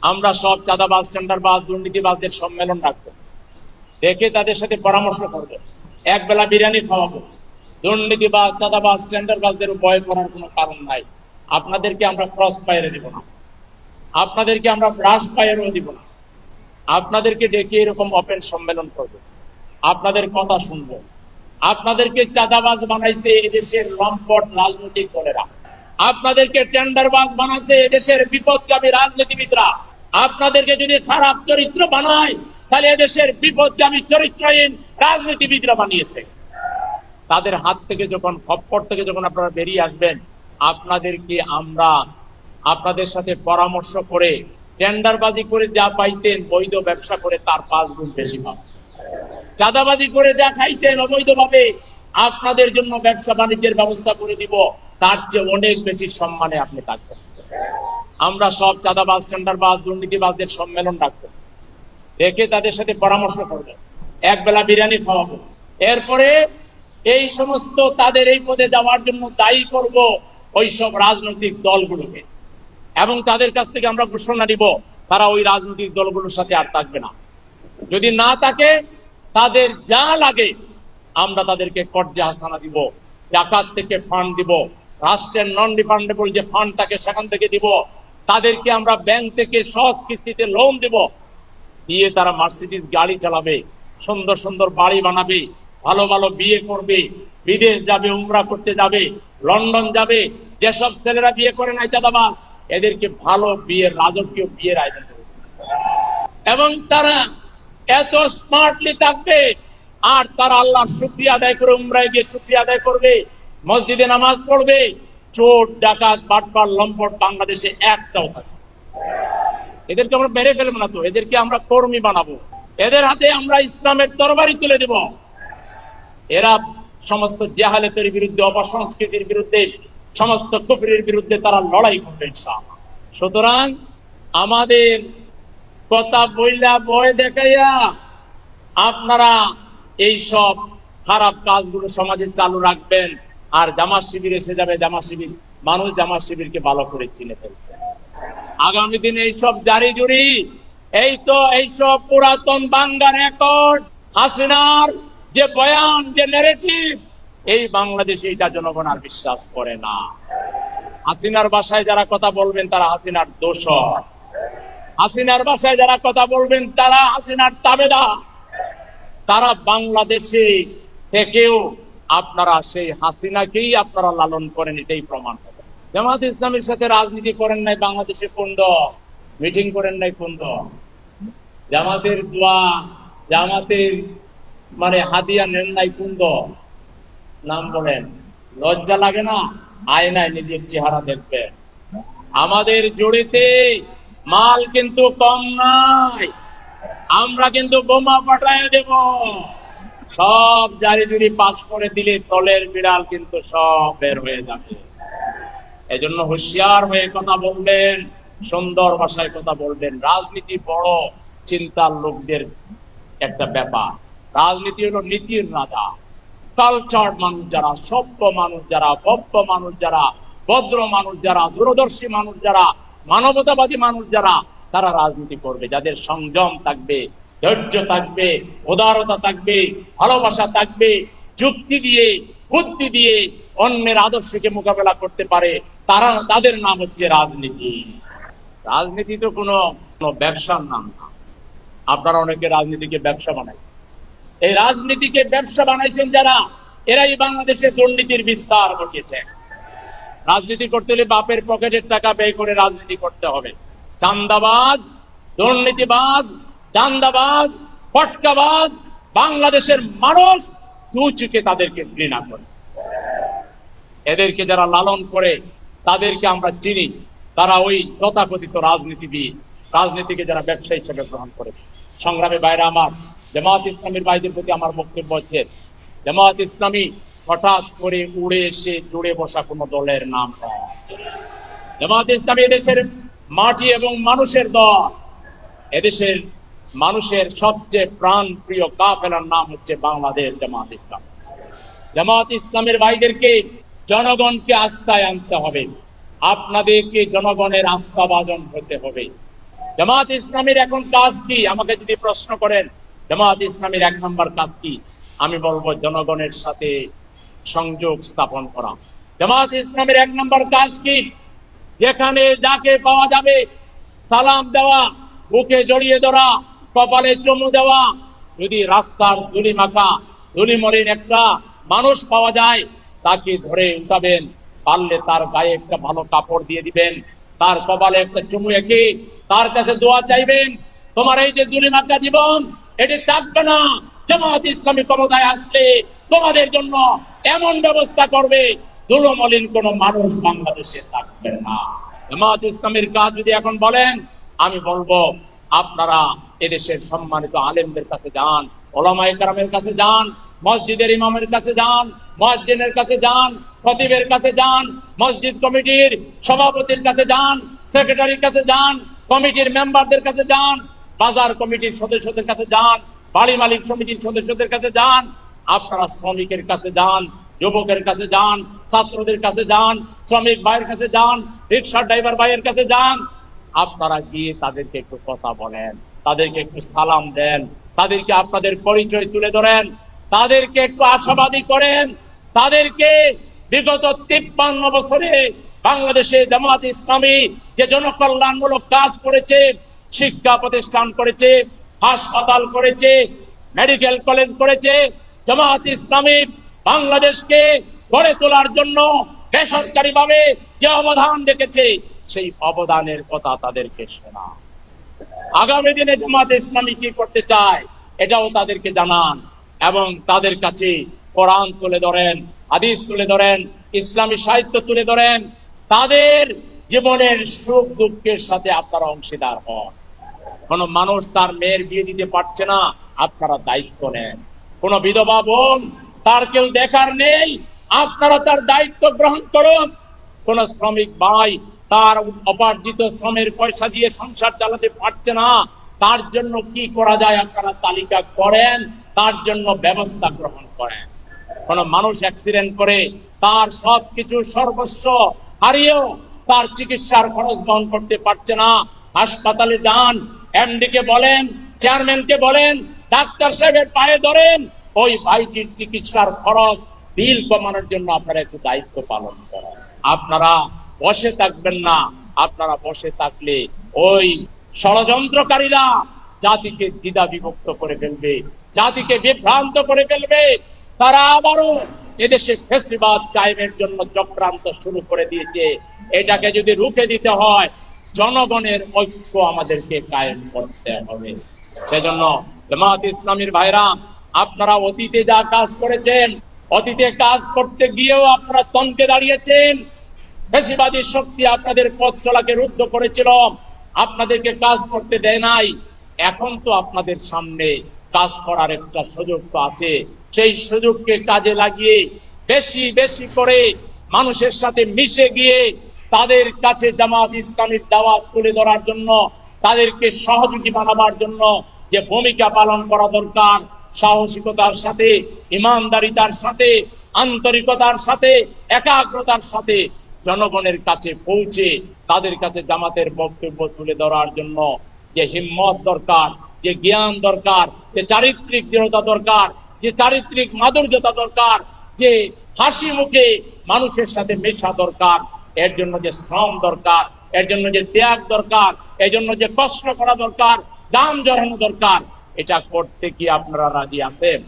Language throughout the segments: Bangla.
আমরা সব চাঁদাবাজ, টেন্ডারবাজ, দুর্নীতিবাজদের সম্মেলন রাখব দেখে তাদের সাথে পরামর্শ করব। এক বেলা বিরিয়ানি খাওয়াবো। দুর্নীতিবাজ, চাঁদাবাজ, টেন্ডারবাজদের ভয় করার কোনো কারণ নাই। আপনাদেরকে আমরা ক্রস ফায়ারে দিব না। আপনাদেরকে আমরা ব্রাশ ফায়ারও দিব না। আপনাদেরকে ডেকে এরকম ওপেন সম্মেলন করব। আপনাদের কথা শুনব। আপনাদেরকে চাঁদাবাজ বানাইছে এদেশের লম্পট রাজনৈতিক দলেরা। আপনাদেরকে টেন্ডারবাজ বানাচ্ছে এদেশের বিপদগামী রাজনীতিবিদরা। আপনাদেরকে যদি খারাপ চরিত্র বানায়, তাহলে এদেশের বিপদগামী চরিত্রহীন রাজনীতিবিদরা বানিয়েছে। তাদের হাত থেকে যখন, খপ্পর থেকে যখন আপনারা বেরিয়ে আসবেন, আপনাদেরকে আমরা আপনাদের সাথে পরামর্শ করে টেন্ডারবাজি করে যা পাইতেন বৈধ ব্যবসা করে তার পাঁচ গুণ বেশি পাবেন চাঁদাবাজি করে যা খাইতেন অবৈধভাবে, আপনাদের জন্য ব্যবসা বাণিজ্যের ব্যবস্থা করে দিব। তার চেয়ে অনেক বেশি সম্মানে আপনি থাকবেন আমরা সব চাঁদাবাজ, টেন্ডারবাজ, দুর্নীতিবাজদের সম্মেলন রাখব দেখে তাদের সাথে পরামর্শ করব। এক বেলা বিরিয়ানি খাওয়াবো। এরপরে এই সমস্ত তাদের এই পদে যাওয়ার জন্য দায়ী করব ওই সব রাজনৈতিক দলগুলোকে। এবং তাদের কাছ থেকে আমরা ঘোষণা দিব, তারা ওই রাজনৈতিক দলগুলোর সাথে আর থাকবে না। যদি না থাকে, তাদের যা লাগে আমরা তাদেরকে কর্জে হাসানা দিব, জাকাত থেকে ফান্ড দিব। রাষ্ট্রের নন রিফান্ডেবল যে ফান্ড থাকে সেখান থেকে দিব, তাদেরকে আমরা ব্যাংক থেকে সহজ কিস্তিতে লোন দেব। দিয়ে তারা মার্সিডিজ গাড়ি চালাবে, সুন্দর সুন্দর বাড়ি বানাবে, ভালো ভালো বিয়ে করবে, বিদেশ যাবে, উমরা করতে যাবে, লন্ডন যাবে, যেসব ছেলেরা বিয়ে করে নাই চাঁদাবাদ এদেরকে ভালো বিয়ের, রাজকীয় বিয়ের আয়োজন করবে। এবং তারা এত স্মার্টলি থাকবে, আর তারা আল্লাহর শুক্রিয়া আদায় করে, উমরায় গিয়ে শুক্রিয়া আদায় করবে। মসজিদে নামাজ পড়বে, চোর, ডাকাত, বাটপার, লম্পট, বাংলাদেশে একটাও থাকবে এদেরকে আমরা মেরে ফেলব না তো, এদেরকে আমরা কর্মী বানাবো। এদের হাতে আমরা ইসলামের তরবারি তুলে দেব। এরা সমস্ত জেহালেতের বিরুদ্ধে, অপসংস্কৃতির বিরুদ্ধে, সমস্ত কুফরির বিরুদ্ধে তারা লড়াই করবে, ইনশাআল্লাহ। সুতরাং আমাদের কথা বইলা বয় দেখাইয়া আপনারা এই সব খারাপ কাজগুলো সমাজে চালু রাখবেন। আর জামা শিবির এসে যাবে জামা শিবির, মানুষ জামা শিবিরকে ভালো করে চিনে ফেলবে। আগামী দিনে এইসব জারি জুরি, এই তো এইসব পুরাতন বাংলা রেকর্ড, হাসিনার যে বয়ান, যে নেরেটিভ এই বাংলাদেশে এটা জনগণ আর বিশ্বাস করে না। হাসিনার বাসায় যারা কথা বলবেন, তারা হাসিনার দোষর। হাসিনার বাসায় যারা কথা বলবেন, তারা হাসিনার তাবেদা তারা বাংলাদেশে থেকেও আপনারা সেই হাসিনাকেই আপনারা লালন করেন, এটাই প্রমাণ হবে। জামাত ইসলামের সাথে রাজনীতি করেন নাই বাংলাদেশে কুন্দ মিটিং করেন নাই কুন্দ জামাতের দোয়া, জামাতের মানে হাদিয়া নেন নাই কুন্দ নাম বলেন, লজ্জা লাগে না? আয়নায় নিজের চেহারা দেখবেন আমাদের জড়িতে মাল কিন্তু কম নাই। আমরা কিন্তু বোমা পাঠায় দেব। সব জারি জুরি পাস করে দিলে তলের বিড়াল কিন্তু সব বের হয়ে যাবে। এজন্য হুঁশিয়ার হয়ে কথা বলবেন, সুন্দর ভাষায় কথা বলবেন। রাজনীতি বড় চিন্তার লোকদের একটা ব্যাপার। রাজনীতি হলো নীতির রাজা। কালচার মানুষ যারা, সভ্য মানুষ যারা, ভব্য মানুষ যারা, ভদ্র মানুষ যারা, দূরদর্শী মানুষ যারা, মানবতাবাদী মানুষ যারা, তারা রাজনীতি করবে। যাদের সংযম থাকবে ধৈর্য থাকবে, উদারতা থাকবে, ভালোবাসা থাকবে, যুক্তি দিয়ে, বুদ্ধি দিয়ে অন্যের আদর্শকে মোকাবেলা করতে পারে। তারা, তাদের নাম হচ্ছে রাজনীতি। রাজনীতি তো কোনো ব্যবসার নাম না। আপনারা অনেকে রাজনীতিকে ব্যবসা বানায়। এই রাজনীতিকে ব্যবসা বানাইছেন যারা, এরাই বাংলাদেশে দুর্নীতির বিস্তার ঘটিয়েছে। রাজনীতি করতে হলে বাপের পকেটের টাকা ব্যয় করে রাজনীতি করতে হবে। চান্দাবাদ দুর্নীতিবাজ চান্দাবাজ ফটকাবাজ বাংলাদেশের মানুষ দু তাদেরকে ঘৃণা করে। এদেরকে যারা লালন করে, তাদেরকে আমরা চিনি। তারা ওই তথাকথিত রাজনীতিবিদ, রাজনীতিকে যারা ব্যবসা হিসেবে গ্রহণ করে। সংগ্রামী বাইরে আমার জামাত ইসলামের ভাইদের প্রতি আমার বক্তব্য হচ্ছে জামাত ইসলামী হঠাৎ করে উড়ে এসে জুড়ে বসা কোনো দলের নাম জামাত ইসলামী এদেশের মাটি এবং মানুষের দল, এদেশের মানুষের সবচেয়ে প্রাণ প্রিয় কাফেলার নাম হচ্ছে বাংলাদেশ জামাত ইসলাম। জামাত ইসলামের ভাইদেরকে জনগণকে আস্থায় আনতে হবে। আপনাদেরকে জনগণের আস্থাভাজন হতে হবে। জামাত ইসলামের এখন কাজ কি? আমাকে যদি প্রশ্ন করেন জামাত ইসলামের এক নম্বর কাজ কি? আমি বলব জনগণের সাথে সংযোগ স্থাপন করা। জামাত ইসলামের এক নম্বর কাজ কি? যেখানে যাকে পাওয়া যাবে সালাম দেওয়া, বুকে জড়িয়ে ধরা কপালে চুমু দেওয়া, যদি রাস্তার ধুলি মাখা, ধুলি মলিন একটা মানুষ পাওয়া যায়, তাকে ধরে উঠাবেন। পারলে তার গায়ে একটা ভালো কাপড় দিয়ে দিবেন। তার কপালে একটা চুমু এঁকে তার কাছে দোয়া চাইবেন, তোমার এই যে ধুলি মাখা জীবন, এটি থাকবে না। জামাত ইসলামী ক্ষমতায় আসলে তোমাদের জন্য এমন ব্যবস্থা করবে, ধুলো মলিন কোন মানুষ বাংলাদেশে থাকবে না। জামাত ইসলামের কাজ যদি এখন বলেন, আমি বলব আপনারা এদেশের সম্মানিত আলেমদের কাছে যান ওলামাই কারামের কাছে যান মসজিদের ইমামের কাছে যান মসজিদের কাছে যান খতিবের কাছে যান মসজিদ কমিটির সভাপতির কাছে যান সেক্রেটারির কাছে যান কমিটির মেম্বারদের কাছে যান বাজার কমিটির সদস্যদের কাছে যান বাড়ি মালিক সমিতির সদস্যদের কাছে যান আপনারা শ্রমিকের কাছে যান যুবকের কাছে যান ছাত্রদের কাছে যান শ্রমিক ভাইয়ের কাছে যান রিক্সা ড্রাইভার ভাইয়ের কাছে যান আপনারা গিয়ে তাদেরকে একটু কথা বলেন, তাদেরকে একটু সালাম দেন, তাদেরকে আপনাদের পরিচয় তুলে ধরেন, তাদেরকে একটু আশাবাদী করেন, তাদেরকে বিগত তিপ্পান্ন বছরে বাংলাদেশে জামাত ইসলামী যে জনকল্যাণমূলক কাজ করেছে, শিক্ষা প্রতিষ্ঠান করেছে, হাসপাতাল করেছে, মেডিকেল কলেজ করেছে, জামাত ইসলামী বাংলাদেশকে গড়ে তোলার জন্য বেসরকারি ভাবে যে অবদান রেখেছে সেই অবদানের কথা তাদেরকে শোনা। আগামী দিনে জামাত ইসলামী কি করতে চায়, এটাও তাদেরকে জানান এবং তাদের কাছে কোরআন তুলে ধরেন, হাদিস তুলে ধরেন, ইসলামী সাহিত্য তুলে ধরেন। তাদের জীবনের সুখ দুঃখের সাথে আপনারা অংশীদার হন। কোন মানুষ তার মেয়ের বিয়ে দিতে পারছে না, আপনারা দায়িত্ব নেন। কোন বিধবা বোন তার কেউ দেখার নেই, আপনারা তার দায়িত্ব গ্রহণ করুন। কোন শ্রমিক ভাই তার অপার্জিত শ্রমের পয়সা দিয়ে সংসার চালাতে পারছে না, তার জন্য কি করা যায় আপনারা তালিকা করেন, তার জন্য ব্যবস্থা গ্রহণ করেন। কোন মানুষ অ্যাক্সিডেন্ট করে, তার সব কিছু সর্বস্ব হারিয়েও তার চিকিৎসার খরচ বহন করতে পারছে না। হাসপাতালে যান এমডি কে বলেন, চেয়ারম্যানকে বলেন, ডাক্তার সাহেবের পায়ে ধরেন, ওই ভাইটির চিকিৎসার খরচ বিল কমানোর জন্য আপনারা একটু দায়িত্ব পালন করেন। আপনারা বসে থাকবেন না। আপনারা বসে থাকলে ওই ষড়যন্ত্রকারীরা জাতিকে দ্বিধা বিভক্ত করে ফেলবে, জাতিকে বিভ্রান্ত করে ফেলবে। তারা আবারও এদেশে ফেসিবাদ কায়েমের জন্য চক্রান্ত শুরু করে দিয়েছে। এটাকে যদি রুখে দিতে হয়, জনগণের ঐক্য আমাদেরকে কায়েম করতে হবে। সেজন্য জামাত ইসলামীর ভাইরা, আপনারা অতীতে যা কাজ করেছেন, অতীতে কাজ করতে গিয়েও আপনারা তনকে দাঁড়িয়েছেন। বেশিবাদী শক্তি আপনাদের পথ চলাকে রুদ্ধ করেছিল। আপনাদেরকে কাজ করতে দেয় নাই। এখন তো আপনাদের সামনে কাজ করার একটা সুযোগ তো আছে। সেই সুযোগকে কাজে লাগিয়ে বেশি বেশি করে মানুষের সাথে মিশে গিয়ে তাদের কাছে জামাত ইসলামীর দাওয়াত তুলে ধরার জন্য, তাদেরকে সহযোগী বানাবার জন্য যে ভূমিকা পালন করা দরকার, সাহসিকতার সাথে, ইমানদারিতার সাথে, আন্তরিকতার সাথে, একাগ্রতার সাথে জনগণের কাছে পৌঁছে তাদের কাছে জামাতের বক্তব্য তুলে ধরার জন্য যে হিম্মত দরকার, যে জ্ঞান দরকার, যে চারিত্রিক দৃঢ়তা দরকার, যে চারিত্রিক মাধুর্যতা দরকার, যে হাসি মুখে মানুষের সাথে মেশা দরকার, এর জন্য যে শ্রম দরকার, এর জন্য যে ত্যাগ দরকার, এর জন্য যে কষ্ট করা দরকার দাম জড়ানো দরকার, এটা করতে কি আপনারা রাজি আছেন?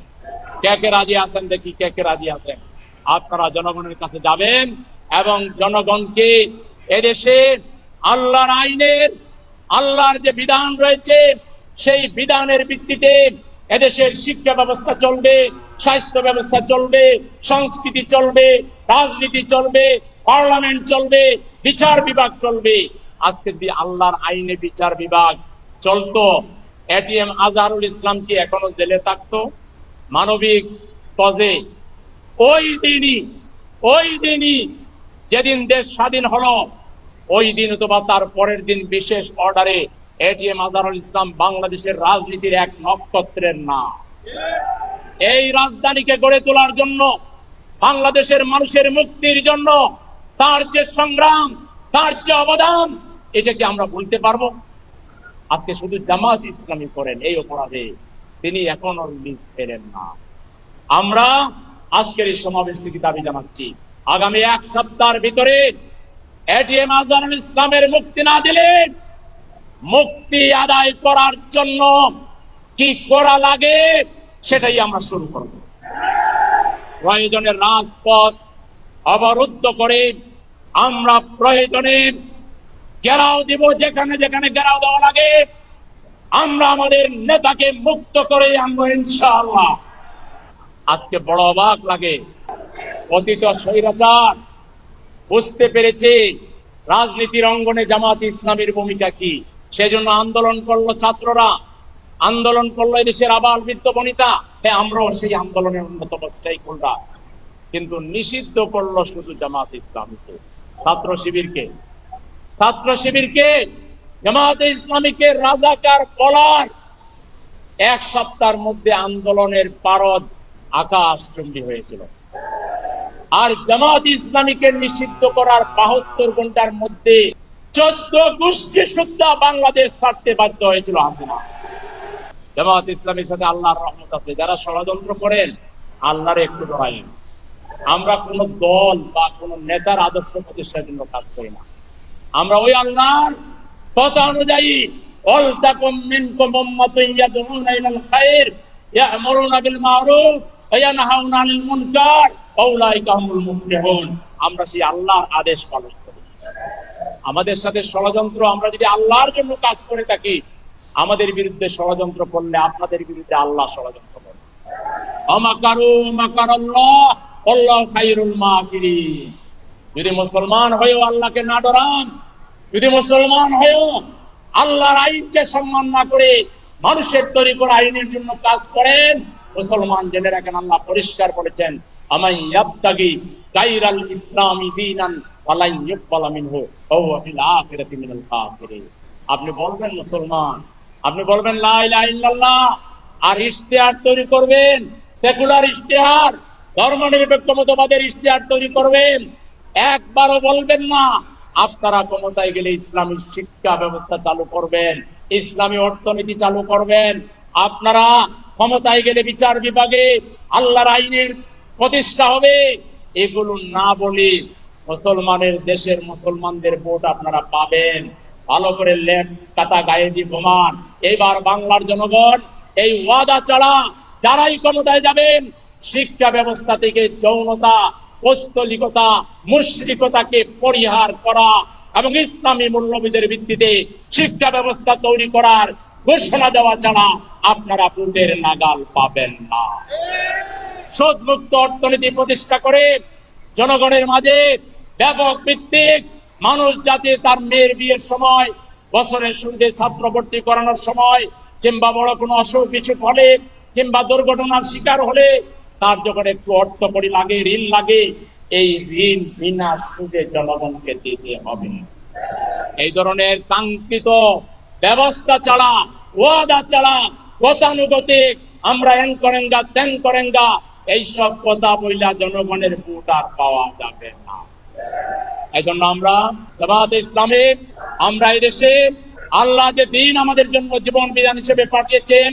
কে কে রাজি আছেন দেখি, কে কে রাজি আছেন? আপনারা জনগণের কাছে যাবেন এবং জনগণকে এদেশে আল্লাহর আইনের, আল্লাহর যে বিধান রয়েছে, সেই বিধানের ভিত্তিতে এদেশের শিক্ষা ব্যবস্থা চলবে, স্বাস্থ্য ব্যবস্থা চলবে, সংস্কৃতি চলবে, রাজনীতি চলবে, পার্লামেন্ট চলবে, বিচার বিভাগ চলবে। আজকে যদি আল্লাহর আইনে বিচার বিভাগ চলতো, এটিএম আজহারুল ইসলাম কি এখনও জেলে থাকতো? মানবিক কজে ওই দিনই ওই দিনই যেদিন দেশ স্বাধীন হলো, ওই দিন অথবা তার পরের দিন বিশেষ অর্ডারে এটিএম আজহারুল ইসলাম বাংলাদেশের রাজনীতির এক নক্ষত্রের নাম। এই রাজধানীকে গড়ে তোলার জন্য, বাংলাদেশের মানুষের মুক্তির জন্য তার যে সংগ্রাম, তার যে অবদান, এটা কি আমরা বলতে পারব? আজকে শুধু জামাত ইসলামী করেন, এই অপরাধে তিনি এখনও লিজ ফেরেন না। আমরা আজকের এই সমাবেশ থেকে দাবি জানাচ্ছি। আগামী এক সপ্তাহের ভিতরে এটিএম আজহারুল ইসলামের মুক্তি না দিলে মুক্তি আদায় করার জন্য কি করা লাগে সেটাই আমরা শুরু করব। প্রয়োজনে রাজপথ অবরুদ্ধ করে আমরা প্রয়োজনে ঘেরাও দিব, যেখানে যেখানে ঘেরাও দেওয়া লাগে। আমরা আমাদের নেতাকে মুক্ত করে আনব ইনশাআল্লাহ। আজকে বড় অবাক লাগে। অতীত স্বৈরাচার। বুঝতে পেরেছে রাজনীতির অঙ্গনে জামাত ইসলামের ভূমিকা কি। সেজন্য আন্দোলন করল ছাত্ররা। আন্দোলন করল দেশের আবার বৃত্ত বনিতা। হ্যাঁ আমরাও সেই আন্দোলনের অন্যতম স্টেক হোল্ডার কিন্তু নিষিদ্ধ করল শুধু জামাত ইসলামীকে। ছাত্র শিবিরকে। ছাত্র শিবিরকে জামাতে ইসলামীকে রাজাকার বলার এক সপ্তাহের মধ্যে আন্দোলনের পারদ আকাশ চুম্বি হয়েছিল। আর জামাত ইসলামীকে নিষিদ্ধ করার বাহাত্তর ঘণ্টার মধ্যে চোদ্দ গোষ্ঠী সুদ্ধা বাংলাদেশ ছাড়তে বাধ্য হয়েছিল হাসিনা জামাত ইসলামের সাথে আল্লাহর রহমত আছে। যারা ষড়যন্ত্র করেন, আল্লাহর একটু ডরাইন আমরা কোন দল বা কোন নেতার আদর্শ প্রতিষ্ঠার জন্য কাজ করি না। আমরা ওই আল্লাহর কথা অনুযায়ী, অল তাকুম মিনকুম উম্মাতুন ইয়াদউনা ইলাল খায়র ইয়া'মুরুনা বিল মা'রুফ, ওয়া ইয়ানহাউনা আনিল মুনকার। আমরা সেই আল্লাহর আদেশ পালন করি। আমাদের সাথে ষড়যন্ত্র, আমরা যদি আল্লাহর জন্য কাজ করে থাকি, আমাদের বিরুদ্ধে ষড়যন্ত্র করলে আপনাদের বিরুদ্ধে আল্লাহ ষড়যন্ত্র করবে যদি মুসলমান হয়েও আল্লাহকে না ডরান, যদি মুসলমান হয়েও আল্লাহর আইনকে সম্মান না করে মানুষের তৈরি করা আইনের জন্য কাজ করেন, মুসলমান জেনে রাখেন আল্লাহ পরিষ্কার করেছেন আপনি বলবেন মুসলমান, আপনি বলবেন আর ইশতেহার তৈরি করবেন, সেকুলার ইশতেহার মতবাদের ইশতেহার তৈরি করবেন। একবারও বলবেন না, আপনারা ক্ষমতায় গেলে ইসলামী শিক্ষা ব্যবস্থা চালু করবেন, ইসলামী অর্থনীতি চালু করবেন। আপনারা ক্ষমতায় গেলে বিচার বিভাগে আল্লাহর আইনের প্রতিষ্ঠা হবে। এগুলো না বলি মুসলমানের দেশের মুসলমানদের ভোট আপনারা পাবেন। ভালো করে লেপ কাতা গায়ে দিয়ে ঘুমান। এইবার বাংলার জনগণ এই ওয়াদা ছাড়া যারাই ক্ষমতায় যাবেন, শিক্ষা ব্যবস্থা থেকে যৌনতা, পৌত্তলিকতা, মুশ্রিকতাকে পরিহার করা এবং ইসলামী মূল্যবোধের ভিত্তিতে শিক্ষা ব্যবস্থা তৈরি করার ঘোষণা দেওয়া ছাড়া আপনারা ভোটের নাগাল পাবেন না। সুদমুক্ত অর্থনীতি প্রতিষ্ঠা করে জনগণের মাঝে ব্যাপক ভিত্তিক মানুষ যাতে তার মেয়ের বিয়ের সময় বছরের শুরুতে ছাত্র ভর্তি করানোর সময়, কিংবা বড় কোনো অসুখ বিসুখ হলে, কিংবা দুর্ঘটনার শিকার হলে, তার যখন একটু অর্থ করি লাগে, ঋণ লাগে, এই ঋণ বিনা সুদে জনগণকে দিতে হবে। এই ধরনের কাঙ্ক্ষিত ব্যবস্থা ছাড়া, ওয়াদা ছাড়া, গতানুগতিক, আমরা এন করেঙ্গা, তেন করেঙ্গা এইসব কথা বইলা জনগণের ভোট আর পাওয়া যাবে না। এই জন্য আমরা জামাত ইসলামে, আমরা এই দেশে আল্লাহ যে দিন আমাদের জন্য জীবন বিধান হিসেবে পাঠিয়েছেন,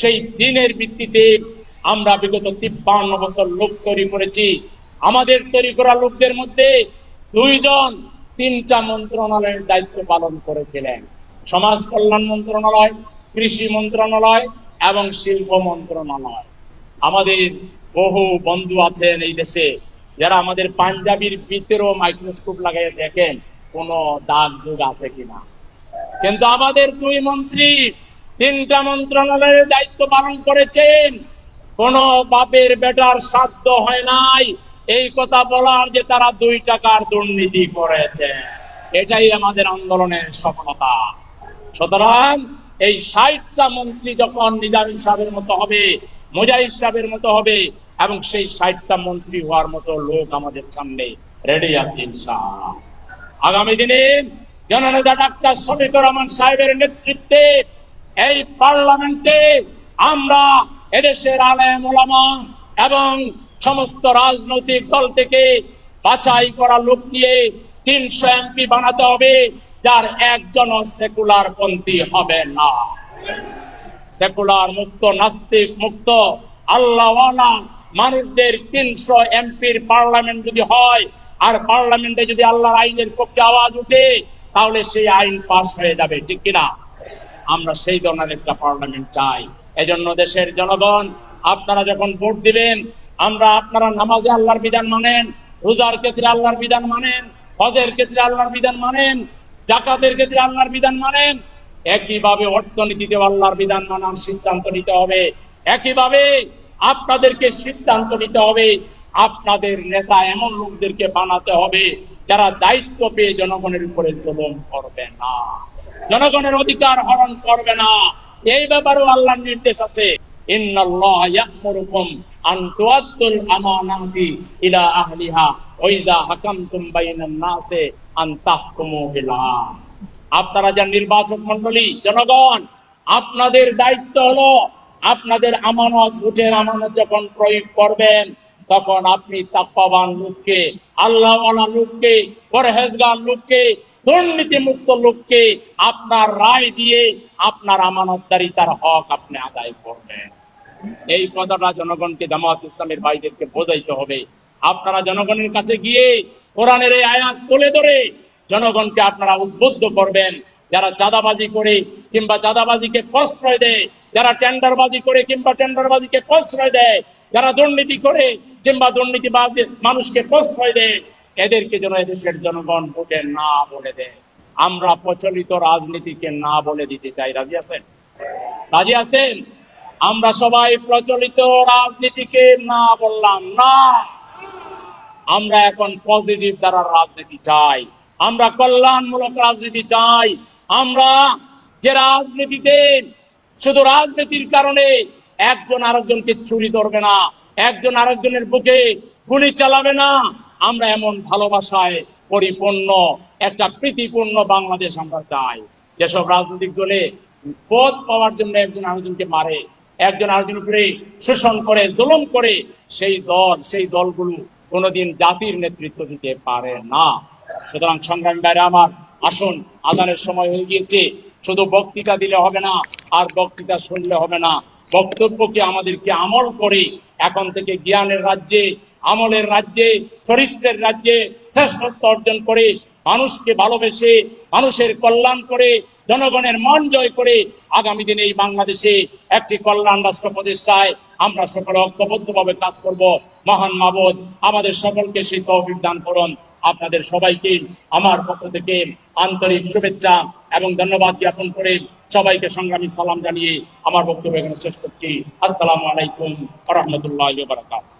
সেই দিনের ভিত্তিতে আমরা বিগত তিপ্পান্ন বছর লোক তৈরি করেছি। আমাদের তৈরি করা লোকদের মধ্যে দুইজন তিনটা মন্ত্রণালয়ের দায়িত্ব পালন করেছিলেন। সমাজ কল্যাণ মন্ত্রণালয়, কৃষি মন্ত্রণালয় এবং শিল্প মন্ত্রণালয়। আমাদের বহু বন্ধু আছেন এই দেশে। যারা আমাদের পাঞ্জাবির ভিতরেও মাইক্রোস্কোপ লাগাই দেখেন, কোন দাগ দুগ আছে কিনা। কিন্তু আমাদের দুই মন্ত্রী তিনটা মন্ত্রণালয়ের দায়িত্ব পালন করেছেন। কোন বাপের বেটার সাধ্য হয় নাই। এই কথা বলার যে তারা দুই টাকার দুর্নীতি করেছে, এটাই আমাদের আন্দোলনের সফলতা। সুতরাং এই ষাটটা মন্ত্রী যখন নিজামী সাহেবের মতো হবে মুজাহিদ সাহেবের মতো হবে এবং সেই ষাটটা মন্ত্রী হওয়ার মতো লোক আমাদের সামনে রেডি আছে আগামী দিনে জননেতা ডাক্তার শফিকুর রহমান সাহেবের নেতৃত্বে এই পার্লামেন্টে আমরা এদেশের আলেম ওলামা এবং সমস্ত রাজনৈতিক দল থেকে বাছাই করা লোক নিয়ে তিনশো এমপি বানাতে হবে, যার একজন সেকুলার পন্থী হবে না। সেকুলার মুক্ত, নাস্তিক মুক্ত, আল্লাহওয়ালা মানুষদের তিনশো এমপির পার্লামেন্ট যদি হয়, আর পার্লামেন্টে যদি আল্লাহর আইনের পক্ষে আওয়াজ উঠে তাহলে সেই আইন পাস হয়ে যাবে, ঠিক কিনা? আমরা সেই ধরনের একটা পার্লামেন্ট চাই। এজন্য দেশের জনগণ, আপনারা যখন ভোট দিবেন, আমরা আপনারা নামাজে আল্লাহর বিধান মানেন, রোজার ক্ষেত্রে আল্লাহর বিধান মানেন, হজের ক্ষেত্রে আল্লাহর বিধান মানেন, জাকাতের ক্ষেত্রে আল্লাহর বিধান মানেন একইভাবে অর্থনীতিতে আল্লাহর বিধান মানার সিদ্ধান্ত নিতে হবে। একইভাবে আপনাদেরকে সিদ্ধান্ত নিতে হবে, আপনাদের নেতা এমন লোকদেরকে বানাতে হবে যারা দায়িত্ব পেয়ে জনগণের উপরে জুলুম করবে না। জনগণের অধিকার হরণ করবে না। এই ব্যাপারেও আল্লাহর নির্দেশ আছে। ইন্নাল্লাহ ইলা আহলিহা ওয়া ইযা হাকামতুম বাইনান নাসে আন তাহকুমু। আপনারা যা নির্বাচক মন্ডলী জনগণ, আপনাদের দায়িত্ব হলো আপনাদের আমানত, ভোটের আমানত যখন প্রয়োগ করবেন, তখন আপনি তাপ্পাবান লোককে, আল্লাহওয়ালা লোককে, পরহেজগার লোককে দুর্নীতি মুক্ত লোককে আপনার রায় দিয়ে আপনার আমানতদারিতার হক আপনি আদায় করবেন। এই কথাটা জনগণকে জামাত ইসলামের ভাইদেরকে বোঝাইতে হবে। আপনারা জনগণের কাছে গিয়ে কোরআনের এই আয়াত তুলে ধরে জনগণকে আপনারা উদ্বুদ্ধ করবেন। যারা চাঁদাবাজি করে কিংবা চাঁদাবাজিকে প্রশ্রয় দেয়, যারা টেন্ডারবাজি করে কিংবা টেন্ডারবাজিকে প্রশ্রয় দেয়, যারা দুর্নীতি করে কিংবা দুর্নীতিবাজ মানুষকে প্রশ্রয় দেয়, এদেরকে যেন এদেশের জনগণ ভোটে না বলে দেয়। আমরা প্রচলিত রাজনীতিকে না বলে দিতে চাই। রাজি আছেন? রাজি আছেন? আমরা সবাই প্রচলিত রাজনীতিকে না বললাম না। আমরা এখন পজিটিভ দ্বারা রাজনীতি চাই। আমরা কল্যাণমূলক রাজনীতি চাই। আমরা যে রাজনীতিতে, শুধু রাজনীতির কারণে একজন আরেকজনকে চুরি ধরবে না, একজন আরেকজনের বুকে গুলি চালাবে না। আমরা এমন ভালোবাসায় পরিপূর্ণ, একটা প্রীতিপূর্ণ বাংলাদেশ আমরা চাই। যেসব রাজনৈতিক দলে পদ পাওয়ার জন্য একজন আরেকজনকে মারে, একজন আরেকজনের উপরে শোষণ করে, জুলুম করে, সেই দল, সেই দলগুলো কোনোদিন জাতির নেতৃত্ব দিতে পারে না। সুতরাং সংগ্রামী বাইরে আমার, আসুন আদানের সময় হয়ে গিয়েছে। শুধু বক্তৃতা দিলে হবে না, আর বক্তৃতা শুনলে হবে না। বক্তব্যকে আমাদেরকে আমল করে এখন থেকে জ্ঞানের রাজ্যে, আমলের রাজ্যে, চরিত্রের রাজ্যে শ্রেষ্ঠত্ব অর্জন করে, মানুষকে ভালোবেসে, মানুষের কল্যাণ করে, জনগণের মন জয় করে আগামী দিনে এই বাংলাদেশে একটি কল্যাণ রাষ্ট্র প্রতিষ্ঠায় আমরা সকলে ঐক্যবদ্ধভাবে কাজ করব। মহান মাবদ, আমাদের সকলকে সেই তৌফিক দান করুন। আপনাদের সবাইকে আমার পক্ষ থেকে আন্তরিক শুভেচ্ছা এবং ধন্যবাদ জ্ঞাপন করে সবাইকে সংগ্রামী সালাম জানিয়ে আমার বক্তব্য এখানে শেষ করছি। আসসালামু আলাইকুম রহমতুল্লাহ বারাকাত